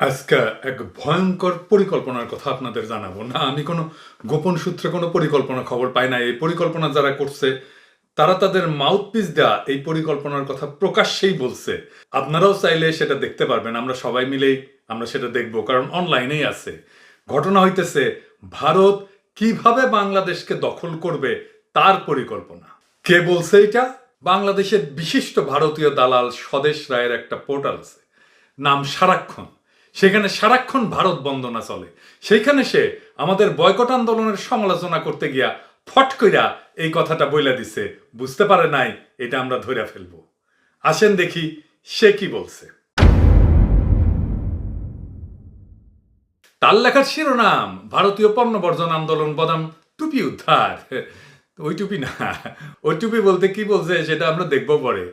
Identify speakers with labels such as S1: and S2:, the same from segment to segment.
S1: আজকে এক ভয়ঙ্কর পরিকল্পনার কথা আপনাদের জানাব। না, আমি কোনো গোপন সূত্রে কোনো পরিকল্পনা খবর পাই না। এই পরিকল্পনা যারা করছে, তারা তাদের মাউথপিস দেওয়া এই পরিকল্পনার কথা প্রকাশ্যেই বলছে। আপনারাও চাইলে সেটা দেখতে পারবেন। আমরা সবাই মিলেই আমরা সেটা দেখব, কারণ অনলাইনেই আছে। ঘটনা হইতেছে, ভারত কীভাবে বাংলাদেশকে দখল করবে তার পরিকল্পনা? কে বলছে এটা? বাংলাদেশের বিশিষ্ট ভারতীয় দালাল স্বদেশ রায়ের একটা পোর্টাল আছে। নাম সারাক্ষণ। সেখানে সারাক্ষণ ভারত বন্দনা চলে। সেইখানে সে আমাদের বয়কট আন্দোলনের সমালোচনা করতে গিয়া ফট কইরা এই কথাটা বইলা দিছে। বুঝতে পারে নাই, এটা আমরা ধইরা ফেলব। আসেন দেখি সে কি বলছে। তার লেখার শিরোনাম, ভারতীয় পণ্য বর্জন আন্দোলন বদাম টুপি উদ্ধার। ওই টুপি না, ওই টুপি বলতে কি বলছে সেটা আমরা দেখব পরে।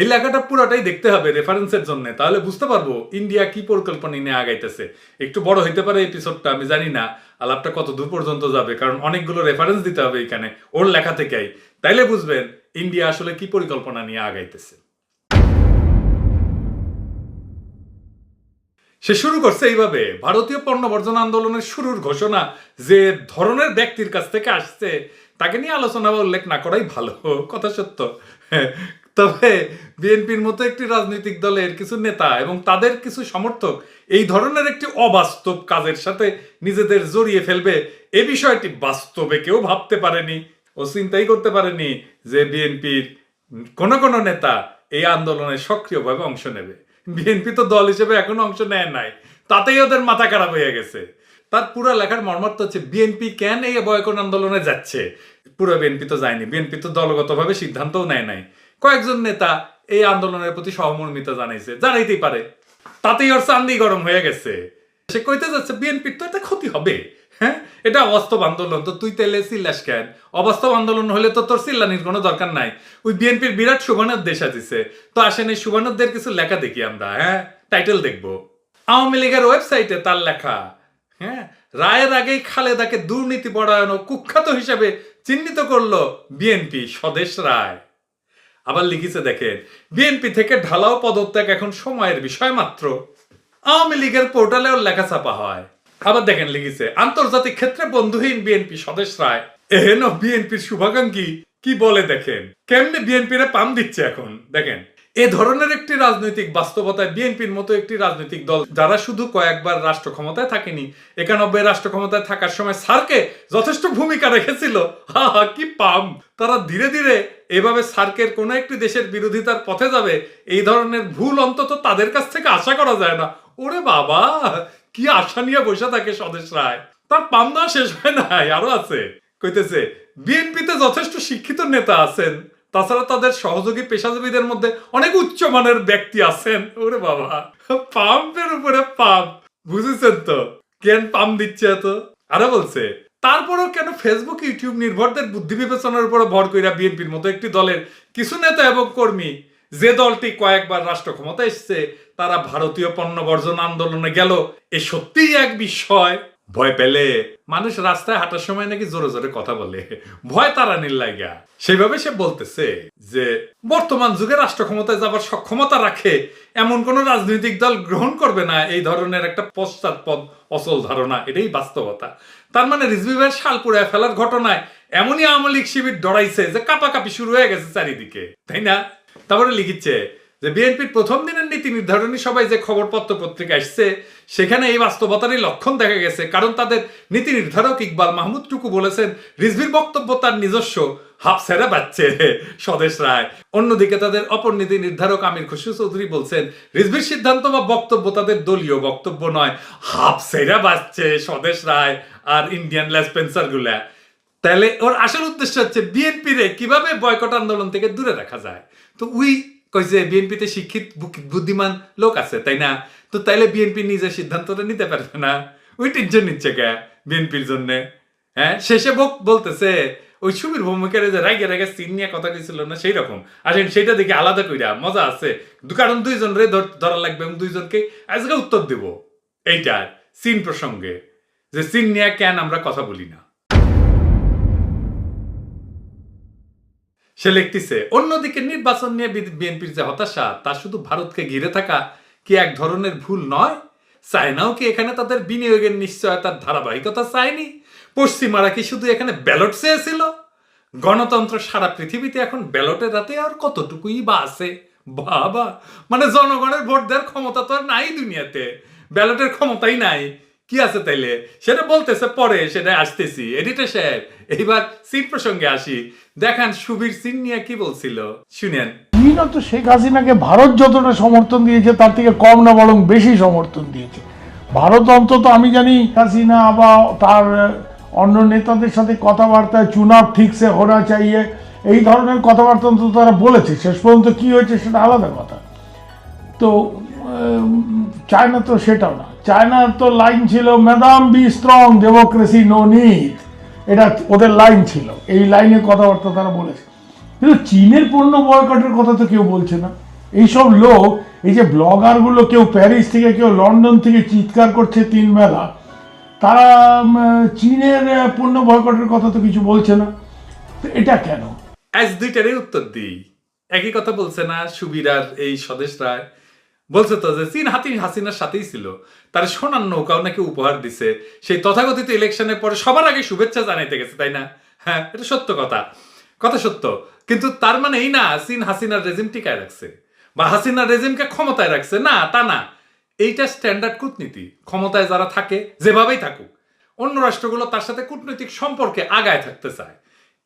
S1: এই লেখাটা পুরোটাই দেখতে হবে রেফারেন্সের জন্য। তাহলে বুঝতে পারব ইন্ডিয়া কি পরিকল্পনা নিয়ে আগাইতেছে। একটু বড় হইতে পারে এপিসোডটা আমি জানি না। আলাপটা কত দূর পর্যন্ত যাবে? কারণ অনেকগুলো রেফারেন্স দিতে হবে এখানে, ওর লেখা থেকেই। তাইলে বুঝবেন ইন্ডিয়া আসলে কি পরিকল্পনা নিয়ে আগাইতেছে। সে শুরু করছে এইভাবে। ভারতীয় পণ্য বর্জন আন্দোলনের শুরুর ঘোষণা যে ধরনের ব্যক্তির কাছ থেকে আসছে, তাকে নিয়ে আলোচনা বা উল্লেখ না করাই ভালো। কথা সত্য। তবে বিএনপির মতো একটি রাজনৈতিক দলের কিছু নেতা এবং তাদের কিছু সমর্থক এই ধরনের একটি অবাস্তব কাজের সাথে নিজেদের জড়িয়ে ফেলবে, এ বিষয়টি বাস্তবে কেউ ভাবতে পারেনি ও চিন্তাই করতে পারেনি যে বিএনপির কোন কোন নেতা এই আন্দোলনে সক্রিয়ভাবে অংশ নেবে। বিএনপি তো দল হিসেবে এখনও অংশ নেয় নাই, তাতেই ওদের মাথা খারাপ হয়ে গেছে। তার পুরো লেখার মর্মার্থ হচ্ছে বিএনপি কেন এই বয়কট আন্দোলনে যাচ্ছে? পুরো বিএনপি তো যায়নি, বিএনপি তো দলগতভাবে সিদ্ধান্তও নেয় নাই। কয়েকজন নেতা এই আন্দোলনের প্রতি সহমর্মিতা জানাইছে। জানাইতেই পারে। তাতেই ওর চান্দি গরম হয়ে গেছে। সে কইতে যাচ্ছে, বিএনপির তো এটা ক্ষতি হবে। হ্যাঁ? এটা অবাস্তব আন্দোলন। তো তুই তেলে চিল্লাস কেন? অবাস্তব আন্দোলন হলে তো তোর চিল্লানির কোনো দরকার নাই। ওই বিএনপির বিরাট সুবানের দেশ আছে তো আসেন এই সুবানদের কিছু লেখা দেখি আমরা হ্যাঁ? টাইটেল দেখব। আওয়ামী লীগের ওয়েবসাইটে তার লেখা হ্যাঁ? রায়ের আগেই খালেদাকে দুর্নীতি পরায়ণ কুখ্যাত হিসেবে চিহ্নিত করল বিএনপি স্বদেশ রায়। আবার লিখিছে দেখেন বিএনপি থেকে ঢালাও পদত্যাগ এখন সময়ের বিষয় মাত্র। আওয়ামী লীগের পোর্টালেও লেখা ছাপা হয়। আবার দেখেন লিখিছে, আন্তর্জাতিক ক্ষেত্রে বন্ধুহীন বিএনপি সদস্য রায়। এহেন বিএনপির শুভাকাঙ্ক্ষী কি বলে দেখেন? কেমনে বিএনপির পাম দিচ্ছে এখন? দেখেন এ ধরনের একটি রাজনৈতিক বাস্তবতায় বিএনপির মতো একটি রাজনৈতিক দল যারা শুধু কয়েকবার রাষ্ট্র ক্ষমতায় থাকেনি, একানব্বই রাষ্ট্র ক্ষমতায় থাকার সময় সার্কে যথেষ্ট ভূমিকা রেখেছিল। হা হা, কি পাম। তারা ধীরে ধীরে এভাবে সার্কের কোনো একটি দেশের বিরোধিতার পথে যাবে, এই ধরনের ভুল অন্তত তাদের কাছ থেকে আশা করা যায় না। ওরে বাবা, কি আশা নিয়ে বসে থাকে স্বদেশ রায়। তার পাম দেওয়া শেষ হয় নাই, আরও আছে। কইতেছে, বিএনপিতে যথেষ্ট শিক্ষিত নেতা আছেন। তাছাড়া তাদের সহযোগী পেশাজীবীদের মধ্যে অনেক উচ্চমানের ব্যক্তি আছেন। ওরে বাবা। পাম্পের উপরে পাম্প। বুঝেছেন তো? কেন পাম্প দিচ্ছে এত? আরও বলছে, তারপরেও কেন ফেসবুক ইউটিউব নির্ভরদের বুদ্ধি বিবেচনার উপরে ভর কইরা বিএনপির মতো একটি দলের কিছু নেতা এবং কর্মী, যে দলটি কয়েকবার রাষ্ট্র ক্ষমতা এসছে, তারা ভারতীয় পণ্য বর্জন আন্দোলনে গেল, এ সত্যিই এক বিষয় ভয় পেলে মানুষ রাস্তায় হাঁটার সময় নাকি জোরে জোরে কথা বলে। ভয় তারা নির্লাইগা সেইভাবে সে বলতেছে যে, বর্তমান যুগে রাষ্ট্র ক্ষমতায় যাবার সক্ষমতা রাখে, এমন কোন রাজনৈতিক দল গ্রহণ করবে না, এই ধরনের একটা পশ্চাৎপদ, অচল ধারণা, এটাই বাস্তবতা। তার মানে রিজভি ভাইয়ের শাল পুড়ায় ফেলার ঘটনায় এমনই আওয়ামী লীগ শিবির ডরাইছে যে কাপাকাপি শুরু হয়ে গেছে চারিদিকে। তাই না? তারপরে লিখিচ্ছে যে বিএনপির প্রথম দিনের নীতি নির্ধারণী সবাই যে খবর পত্র পত্রিকা আসছে, সেখানে এই বাস্তবতারই লক্ষণ দেখা গেছে। কারণ তাদের নীতি নির্ধারক ইকবাল মাহমুদ টুকু বলেছেন, রিজভির বক্তব্য তার নিজস্ব, হাফ সেরা বাচ্চে, স্বদেশ রায়। অন্যদিকে তাদের অপর নীতি নির্ধারক আমির খুশু চৌধুরী বলছেন, রিজভির সিদ্ধান্ত বা বক্তব্য তাদের দলীয় বক্তব্য নয়, হাফ সেরা বাচ্চে, স্বদেশ রায় আর ইন্ডিয়ান লেসপেন্সারগুলা। তাহলে ওর আসল উদ্দেশ্য হচ্ছে বিএনপি রে কীভাবে বয়কট আন্দোলন থেকে দূরে রাখা যায়? তো উই কইছে বিএনপিতে শিক্ষিত বুদ্ধিমান লোক আছে, তাই না? তো তাইলে বিএনপি নিজের সিদ্ধান্তটা নিতে পারবে না। ওই টেনশন নিচ্ছে কে বিএনপির জন্য। হ্যাঁ? শেষে বক, বলতেছে, ওই সুবীর ভৌমিকের যে রাগে রাগে সিন নিয়ে কথা কইছিল না সেই রকম আসেন সেটা দেখে আলাদা কইরা মজা আছে। কারণ দুইজন রে ধরা লাগবে এবং দুইজনকে আজকে উত্তর দেব। এইটার সিন প্রসঙ্গে। যে সিন নিয়ে কেন আমরা কথা বলি না। সে লিখতেছে, অন্যদিকে নির্বাচন নিয়ে বিএনপির যে হতাশা, তা শুধু ভারতকে ঘিরে থাকা কি এক ধরনের ভুল নয়? চায়নাও কি এখানে তাদের বিনিয়োগের নিশ্চয়তার ধারাবাহিকতা চায়নি? পশ্চিমারা কি শুধু এখানে ব্যালট চেয়েছিল? গণতন্ত্র সারা পৃথিবীতে এখন ব্যালটের রাতে আর কতটুকুই বা আছে? বাবা মানে জনগণের ভোট দেওয়ার ক্ষমতা তো আর নাই দুনিয়াতে। ব্যালটের ক্ষমতাই নাই। কি আছে তাইলে? সেটা বলতেছে পরে, সেটা আসতেছি। এডিটর এইবার সিট প্রসঙ্গে আসি। দেখান সুবীর সিং নিয়ে কি বলছিল? শুনেন।
S2: চীনও তো শেখ হাসিনাকে ভারত যতটা সমর্থন দিয়েছে, তার থেকে কম না বরং বেশি সমর্থন দিয়েছে। ভারত অন্তত আমি জানি হাসিনা বা তার অন্য নেতাদের সাথে কথাবার্তায় চুনাব ঠিকসে হোনা চাইয়ে, এই ধরনের কথাবার্তা অন্তত তারা বলেছে। শেষ পর্যন্ত কি হয়েছে সেটা আলাদা কথা। তো চায়না তো সেটাও না। চায়নার তো লাইন ছিল madam be strong democracy no need এটা ওদের লাইন ছিল। এই লাইনে কথাবার্তা তারা বলেছে। কিন্তু চীনের পণ্য বয়কটের কথা তো কেউ বলছে না। এইসব লোক, এই যে ব্লগারগুলো কেউ প্যারিস থেকে, কেউ লন্ডন থেকে চিৎকার করছে তিন বেলা, তারা চীনের পণ্য বয়কটের কথা তো কিছু বলছে না। তো এটা কেন?
S1: আজ দুইটারই উত্তর দিই। একই কথা বলছে না সুবীর আর এই স্বদেশ রায়। বলছে তো যে চীন হাতি হাসিনার সাথেই ছিল। তার সোনার নৌকাও নাকি উপহার দিছে। সেই তথাকথিত ইলেকশনের পরে সবার আগে শুভেচ্ছা জানাইতে গেছে, তাই না? হ্যাঁ এটা সত্য কথা। কথা সত্য। কিন্তু তার মানে এই না চীন হাসিনার রেজিম টিকায় রাখছে। বা হাসিনার রেজিমকে ক্ষমতায় রাখছে। না, তা না। এইটা স্ট্যান্ডার্ড কূটনীতি। ক্ষমতায় যারা থাকে, যেভাবেই থাকুক, অন্য রাষ্ট্রগুলো তার সাথে কূটনৈতিক সম্পর্কে আগায় থাকতে চায়।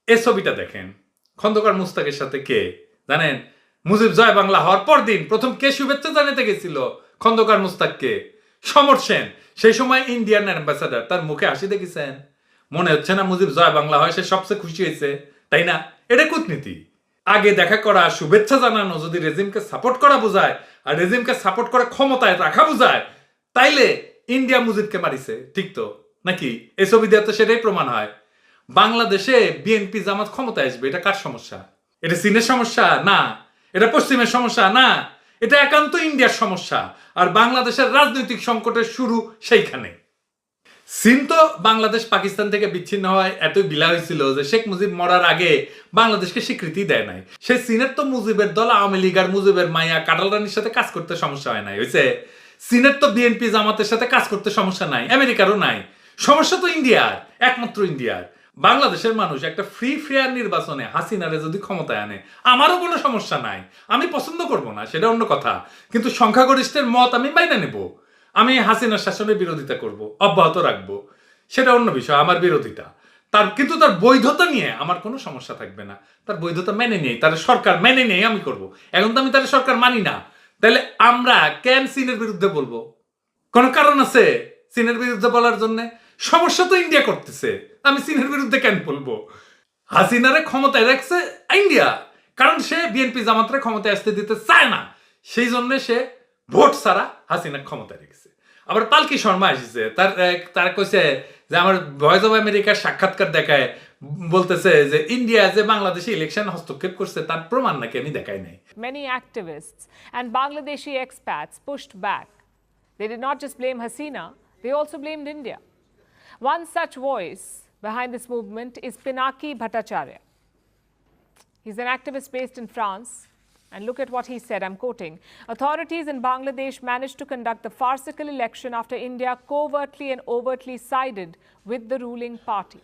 S1: এ ছবিটা দেখেন। খন্দকার মুস্তাকের সাথে কে? জানেন? মুজিব জয় বাংলা হওয়ার পর দিন প্রথম কে শুভেচ্ছা জানাতে গেছিল? খন্দকার মুস্তাককে। সমর সেন, সেই সময় ইন্ডিয়ান অ্যাম্বাসাডার তার মুখে হাসি দেখেছেন। মনে হচ্ছে না মুজিব জয় বাংলা হয়, সে সবচেয়ে খুশি হয়েছে। তাই না? এটা কূটনীতি। আগে দেখা করা, শুভেচ্ছা জানানো, যদি রেজিমকে সাপোর্ট করা বোঝায়, আর রেজিমকে সাপোর্ট করে ক্ষমতায় রাখা বোঝায়, তাইলে ইন্ডিয়া মুজিবকে মারিছে, ঠিক তো? নাকি? এই ছবি দিয়ে তো সেটাই প্রমাণ হয়। বাংলাদেশে বিএনপি জামাত ক্ষমতায় আসবে, এটা কার সমস্যা? এটা চীনের সমস্যা? না এটা পশ্চিমের সমস্যা, না। এটা একান্ত ইন্ডিয়ার সমস্যা। আর বাংলাদেশের রাজনৈতিক সংকটের শুরু সেইখানে। চীন তো বাংলাদেশ পাকিস্তান থেকে বিচ্ছিন্ন হওয়ায় এতই বিলা হয়েছিল যে শেখ মুজিব মরার আগে বাংলাদেশকে স্বীকৃতি দেয় নাই। সে চীনের তো মুজিবের দল, আওয়ামী লীগ আর মুজিবের মাইয়া কাটাল রানীর সাথে কাজ করতে সমস্যা হয় নাই, হয়েছে? চীনের তো বিএনপি জামাতের সাথে কাজ করতে সমস্যা নাই, আমেরিকারও নাই। সমস্যা তো ইন্ডিয়ার, একমাত্র ইন্ডিয়ার। বাংলাদেশের মানুষ একটা ফ্রি ফেয়ার নির্বাচনে হাসিনারে যদি ক্ষমতায় আনে, আমারও কোনো সমস্যা নাই। আমি পছন্দ করব না, সেটা অন্য কথা। কিন্তু সংখ্যাগরিষ্ঠের মত আমি বাইনা নেব। আমি হাসিনার শাসনের বিরোধিতা করব, অব্যাহত রাখব। সেটা অন্য বিষয়, আমার বিরোধিতা। তার, কিন্তু তার বৈধতা নিয়ে আমার কোনো সমস্যা থাকবে না। তার বৈধতা মেনে নেই, তার সরকার মেনে নেই, আমি করব। এখন তো আমি তার সরকার মানি না। তাহলে আমরা কেন চীনের বিরুদ্ধে বলব? কোন কারণ আছে চীনের বিরুদ্ধে বলার জন্য? সমস্যা তো ইন্ডিয়া করতেছে। আমি চীনের বিরুদ্ধে কেন বলব? হাসিনারে ক্ষমতায় রাখছে ইন্ডিয়া কারণ সে বিএনপি জামাতরে ক্ষমতায় আসতে দিতে চায় না। সেই জন্য সে ভোট ছাড়া হাসিনা ক্ষমতায় রেখেছে। আবার পালকি শর্মা এসেছে তার তার কইছে যে আমার ভয়েস অফ আমেরিকার সাক্ষাৎকার দেখায় বলতেছে যে ইন্ডিয়া যে বাংলাদেশে ইলেকশন হস্তক্ষেপ করছে তার প্রমাণ নাকি আমি দেখাই নাই।
S3: Many activists and Bangladeshi expats pushed back. They did not just blame Hasina, they also blamed India. One such voice behind this movement is Pinaki Bhattacharya. He's an activist based in France. And look at what he said. I'm quoting Authorities in Bangladesh managed to conduct the farcical election after India covertly and overtly sided with the ruling party.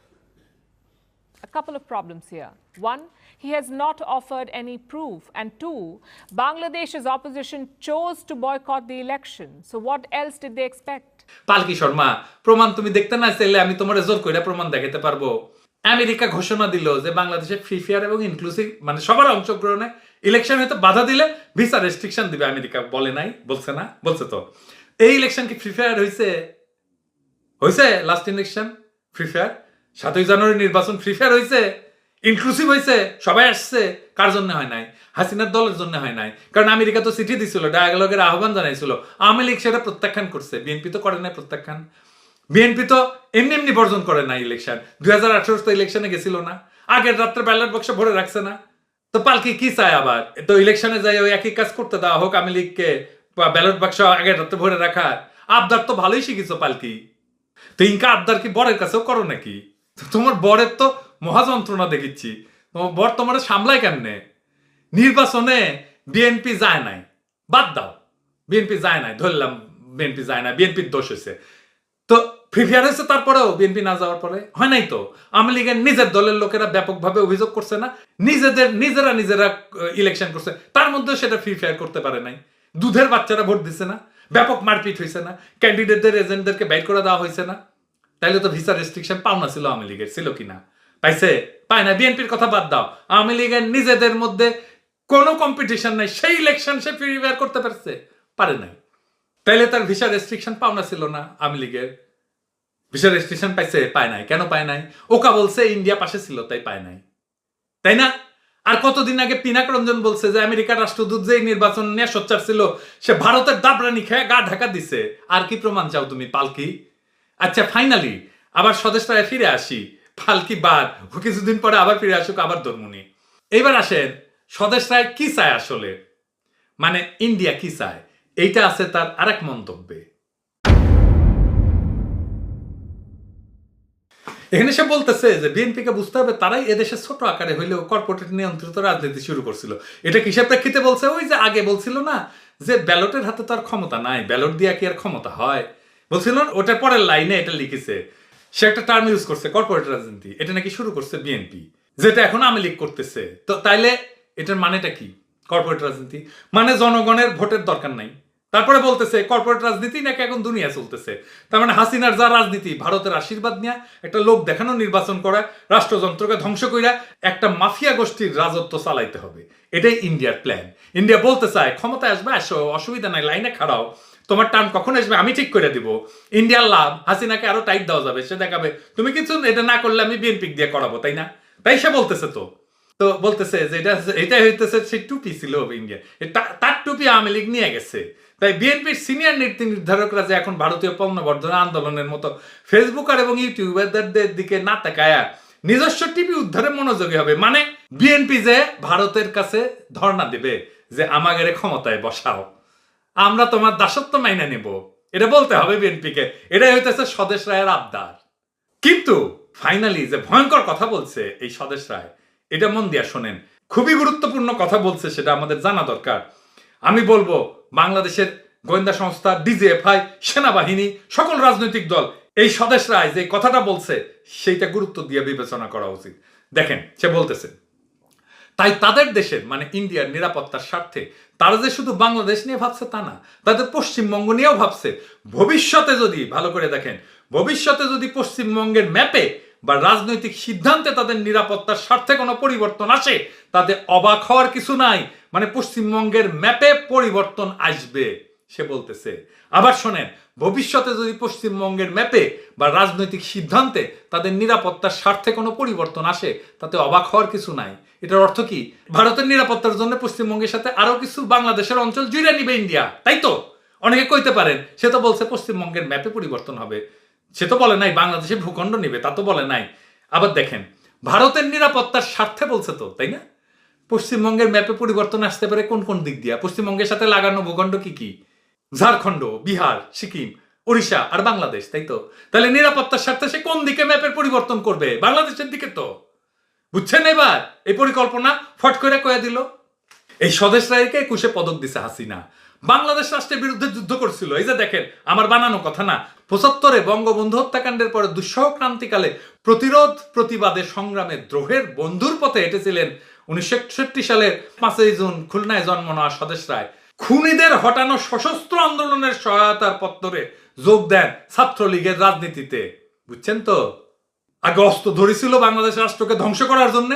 S3: A couple of problems here. One, he has not offered any proof. And two, Bangladesh's opposition chose to boycott the election. So, what else did they expect?
S1: পালকি শর্মা, প্রমাণ তুমি দেখতে না চাইলে আমি তোমার জোর কইরা প্রমাণ দেখাতে পারব। আমেরিকা ঘোষণা দিল যে বাংলাদেশে ফ্রি ফেয়ার এবং ইনক্লুসিভ মানে সবার অংশগ্রহণে ইলেকশন হয়তো বাধা দিলে ভিসা রেস্ট্রিকশন দিবে আমেরিকা। বলে নাই, বলছে না, বলছে তো। এই ইলেকশন কি ফ্রি ফায়ার হয়েছে হয়েছে লাস্ট ইলেকশন ফ্রি ফায়ার সাতই জানুয়ারি নির্বাচন ফ্রি ফায়ার হয়েছে ইনক্লুসিভ হয়েছে সবাই আসছে, কার জন্য হয় নাই? হাসিনার দলের জন্য হয় নাই। কারণ আমেরিকা তো চিঠি দিছিল, ডায়ালগের আহ্বান জানাইছিল। আওয়ামী লীগ সেটা প্রত্যাখ্যান করছে, বিএনপি তো করে নাই প্রত্যাখ্যান। বিএনপি তো এমনি এমনি বর্জন করে না ইলেকশন দুই হাজার আঠারো তো ইলেকশনে গেছিল না। আগের রাত্রে ব্যালট বক্সে ভরে রাখছে না। তো পালকি কি চায় আবার? তো ইলেকশনে যাই ওই একই কাজ করতে দেওয়া হোক আওয়ামী লীগকে ব্যালট বাক্স আগের রাত্রে ভরে রাখা আবদার তো ভালোই শিখিছো পালকি। তো ইনকা আবদার কি বরের কাছেও করো নাকি? তোমার বরের তো মহাযন্ত্রণা দেখিচ্ছি। তোমার বর তোমার সামলায় কেমনে? নির্বাচনে বিএনপি যায় নাই। বাদ দাও। বিএনপি যায় নাই। ধরলাম বিএনপি যায় না বিএনপির দোষ হয়েছে। তো প্রিফেয়ার হয়েছে তারপরেও বিএনপি না যাওয়ার পরে? হয় নাই তো? আওয়ামী লীগের নিজের দলের লোকেরা ব্যাপকভাবে অভিযোগ করছে না? নিজেদের, নিজেরা নিজেরা ইলেকশন করছে। তার মধ্যে সেটা ফ্রি ফায়ার করতে পারে নাই। দুধের বাচ্চারা ভোট দিছে না। ব্যাপক মারপিট হয়েছে না। ক্যান্ডিডেটদের এজেন্টদেরকে বাইর করে দেওয়া হয়েছে না। তাইলে তো ভিসা রেস্ট্রিকশন পাওনা ছিল আওয়ামী লীগের। ছিল কিনা? পাইছে? পায় না বিএনপির কথা বাদ দাও। আওয়ামী লীগের নিজেদের মধ্যে কোনো কম্পিটিশন নাই, সেই ইলেকশন সে ফ্রি ফায়ার করতে পারছে? পারে নাই। তাইলে তার ভিসা রেস্ট্রিকশন পাওনা ছিল না আওয়ামী লীগের। ভিসা রেস্ট্রিকশন পাইছে, পায় নাই। কেন পায় নাই? ওকা বলছে, ইন্ডিয়া পাশে ছিল, তাই পায় নাই। তাই না? আর কতদিন আগে পিনাক রঞ্জন বলছে যে, আমেরিকার রাষ্ট্রদূত যে নির্বাচন নিয়ে সোচ্চার ছিল, সে ভারতের দাবরানি খেয়ে গা ঢাকা দিছে। আর কি প্রমাণ চাও তুমি, পালকি? আচ্ছা ফাইনালি আবার স্বদেশটায় ফিরে আসি। পালকি বাদ? ও কিছুদিন পরে আবার ফিরে আসুক, আবার ধর্মনি এইবার আসেন স্বদেশটায় কি চায় আসলে? মানে ইন্ডিয়া কি চায়? এইটা আছে তার আরেক মন্তব্যে। এখানে সে বলতেছে যে, বিএনপিকে বুঝতে হবে তারাই এদেশে ছোট আকারে হইলেও কর্পোরেট নিয়ন্ত্রিত রাজনীতি শুরু করছিল। এটা কিসের প্রেক্ষিতে বলছে? ওই যে আগে বলছিল না যে, ব্যালটের হাতে তো আর ক্ষমতা নাই, ব্যালট দিয়ে কি আর ক্ষমতা হয়? বলছিল, ওটা পরের লাইনে এটা লিখেছে। সে একটা টার্ম ইউজ করছে কর্পোরেট রাজনীতি। এটা নাকি শুরু করছে বিএনপি যেটা এখন আওয়ামী লীগ করতেছে। তো তাইলে এটার মানেটা কি? কর্পোরেট রাজনীতি। মানে জনগণের ভোটের দরকার নাই। তারপরে বলতেছে কর্পোরেট রাজনীতি নাকি এখন দুনিয়া চলতেছে। তার মানে হাসিনার যা রাজনীতি, ভারতের আশীর্বাদ নেয়া একটা লোক দেখানো, নির্বাচন করা, রাষ্ট্রযন্ত্রকে ধ্বংস কইরা একটা মাফিয়া গোষ্ঠীর রাজত্ব চালাইতে হবে। এটাই ইন্ডিয়ার প্ল্যান ইন্ডিয়া বলতে চায়, ক্ষমতায় আসবে, আসো, অসুবিধা নাই, লাইনে খাড়াও। তোমার টার্ম কখন আসবে? আমি ঠিক করে দিব। ইন্ডিয়ার লাভ, হাসিনাকে আরও টাইট দেওয়া যাবে, সে দেখাবে, তুমি কিছু এটা না করলে আমি বিএনপি দিয়ে করাবো তাই না? তাই সে বলতেছে তো। তো বলতেছে যে এটা এটাই হইতেছে সেই টুপি ছিল ইন্ডিয়া তার টুপি আওয়ামী লীগ নিয়ে গেছে। তাই বিএনপির সিনিয়র নীতি নির্ধারকরা যে এখন ভারতীয় পণ্য বর্ধন আন্দোলনের মতো ফেসবুকার এবং ইউটিউবারদের দিকে না তাকায়া নিজস্ব টিভি উদ্ধারে মনোযোগী হবে। মানে বিএনপি যে ভারতের কাছে ধর্ণা দেবে যে আমাদের ক্ষমতায় বসাও। আমরা তোমার দাসত্ব মাইনা নেব। এটা বলতে হবে বিএনপিকে। এটাই হইতেছে স্বদেশ রায়ের আবদার। কিন্তু ফাইনালি যে ভয়ঙ্কর কথা বলছে এই স্বদেশ রায়, এটা মন দিয়া শোনেন। খুবই গুরুত্বপূর্ণ কথা বলছে সেটা আমাদের জানা দরকার। আমি বলব, বাংলাদেশের গোয়েন্দা সংস্থা, ডিজিএফআই, সেনাবাহিনী, সকল রাজনৈতিক দল, এই স্বদেশ রায় যে কথাটা বলছে, সেইটা গুরুত্ব দিয়ে বিবেচনা করা উচিত। দেখেন, সে বলতেছে তাই তাদের দেশের মানে ইন্ডিয়ার নিরাপত্তার স্বার্থে তারা যে শুধু বাংলাদেশ নিয়ে ভাবছে তা না, তাদের পশ্চিমবঙ্গ নিয়েও ভাবছে। ভবিষ্যতে যদি, ভালো করে দেখেন, ভবিষ্যতে যদি পশ্চিমবঙ্গের ম্যাপে বা রাজনৈতিক সিদ্ধান্তে তাদের নিরাপত্তার স্বার্থে কোনো পরিবর্তন আসে, তাতে অবাক হওয়ার কিছু নাই। মানে পশ্চিমবঙ্গের ম্যাপে পরিবর্তন আসবে, সে বলতেছে। আবার শোনেন, ভবিষ্যতে যদি পশ্চিমবঙ্গের ম্যাপে বা রাজনৈতিক সিদ্ধান্তে তাদের নিরাপত্তার স্বার্থে কোনো পরিবর্তন আসে, তাতে অবাক হওয়ার কিছু নাই। এটার অর্থ কি? ভারতের নিরাপত্তার জন্য পশ্চিমবঙ্গের সাথে আরও কিছু বাংলাদেশের অঞ্চল জুড়ে নিবে ইন্ডিয়া, তাই তো? অনেকে কইতে পারেন, সে তো বলছে পশ্চিমবঙ্গের ম্যাপে পরিবর্তন হবে। সে তো বলে নাই, বাংলাদেশে ভূখণ্ড নিবে, তা তো বলে নাই। আবার দেখেন, ভারতের নিরাপত্তার স্বার্থে বলছে তো, তাই না? পশ্চিমবঙ্গের ম্যাপে পরিবর্তন আসতে পারে কোন কোন দিক দিয়া? পশ্চিমবঙ্গের সাথে লাগানো ভূখণ্ড কি কি? ঝাড়খণ্ড, বিহার, সিকিম, ওড়িশা আর বাংলাদেশ, তাই তো? তাহলে নিরাপত্তার স্বার্থে সে কোন দিকে ম্যাপের পরিবর্তন করবে? বাংলাদেশের দিকে তো। বুঝছেন এবার? এই পরিকল্পনা ফট করে কয়ে দিল। এই স্বদেশ রায়কে একুশে পদক দিছে হাসিনা। বাংলাদেশ রাষ্ট্রের বিরুদ্ধে যুদ্ধ করছিল। এই যে দেখেন, আমার বানানো কথা না? পঁচাত্তরে বঙ্গবন্ধু হত্যাকাণ্ডের পরে দুঃসহ ক্রান্তিকালে প্রতিরোধ প্রতিবাদে সংগ্রামে দ্রোহের বন্ধুর পথে হেঁটেছিলেন উনিশশো একষট্টি সালের পাঁচই জুন খুলনায় জন্ম নেওয়া স্বদেশ রায়। খুনিদের হটানো সশস্ত্র আন্দোলনের সহায়তার পত্তরে যোগ দেন ছাত্রলীগের রাজনীতিতে। বুঝছেন তো? আগে অস্ত্র ধরেছিল বাংলাদেশ রাষ্ট্রকে ধ্বংস করার জন্য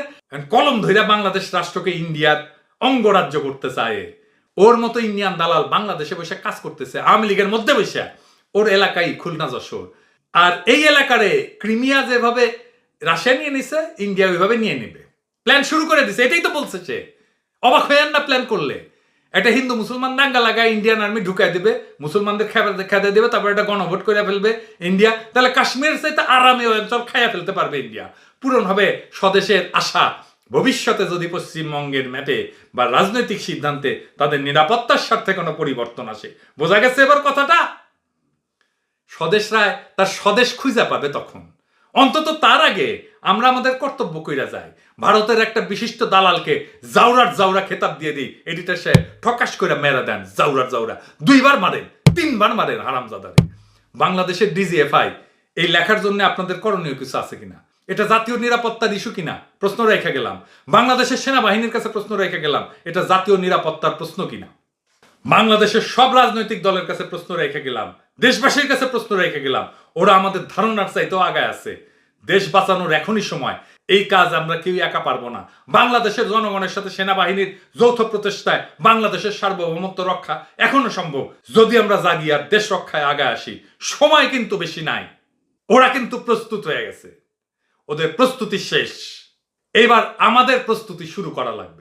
S1: কলম ধইরা বাংলাদেশ রাষ্ট্রকে ইন্ডিয়ার অঙ্গরাজ্য করতে চায়। ওর মতো ইন্ডিয়ান দালাল বাংলাদেশে বসে কাজ করতেছে, আওয়ামী লীগের মধ্যে বসে। ওর এলাকায় খুলনা যশোর। আর এই এলাকারে ক্রিমিয়া যেভাবে রাশিয়া নিয়ে নিছে, ইন্ডিয়া ওইভাবে নিয়ে নেবে। প্ল্যান শুরু করে দিছে, এটাই তো বলছে সে। অবাক হয়ে না প্ল্যান করলে? একটা হিন্দু মুসলমান দাঙ্গা লাগায় ইন্ডিয়ান আর্মি ঢুকাই দেবে, মুসলমানদের খেয়ে খেতে দেবে, তারপর একটা গণভোট করে ফেলবে ইন্ডিয়া তাহলে কাশ্মীর চাইতে আরামে ওই অঞ্চল খাইয়া ফেলতে পারবে ইন্ডিয়া পূরণ হবে স্বদেশের আশা। ভবিষ্যতে যদি পশ্চিমবঙ্গের ম্যাপে বা রাজনৈতিক সিদ্ধান্তে তাদের নিরাপত্তার স্বার্থে কোনো পরিবর্তন আসে। বোঝা গেছে এবার কথাটা? স্বদেশ রায় তার স্বদেশ খুঁজে পাবে তখন। অন্তত তার আগে আমরা আমাদের কর্তব্য কইরা যাই। ভারতের একটা বিশিষ্ট দালালকে জাউরার জাউরা খেতাব দিয়ে দিই। এডিটার সাহেব ঠকাশ করে মেরা দেন জাউরার জাউরা দুইবার মারেন, তিনবার মারেন হারামজাদারে বাংলাদেশের ডিজিএফআই এই লেখার জন্য আপনাদের করণীয় কিছু আছে কিনা? এটা জাতীয় নিরাপত্তার ইস্যু কিনা? প্রশ্ন রেখে গেলাম। বাংলাদেশের সেনাবাহিনীর কাছে প্রশ্ন রেখে গেলাম, এটা জাতীয় নিরাপত্তার প্রশ্ন কিনা? বাংলাদেশের সব রাজনৈতিক দলের কাছে প্রশ্ন রেখে গেলাম, দেশবাসীর কাছে প্রশ্ন রেখে গেলাম ওরা আমাদের ধারণার চাইতেও আগায় আছে। দেশ বাঁচানোর এখনই সময়। এই কাজ আমরা কেউ একা পারব না। বাংলাদেশের জনগণের সাথে সেনাবাহিনীর যৌথ প্রচেষ্টায় বাংলাদেশের সার্বভৌমত্ব রক্ষা এখনও সম্ভব। যদি আমরা জাগি আর দেশ রক্ষায় আগায় আসি, সময় কিন্তু বেশি নাই। ওরা কিন্তু প্রস্তুত হয়ে গেছে। ওদের প্রস্তুতি শেষ। এবার আমাদের প্রস্তুতি শুরু করা লাগবে।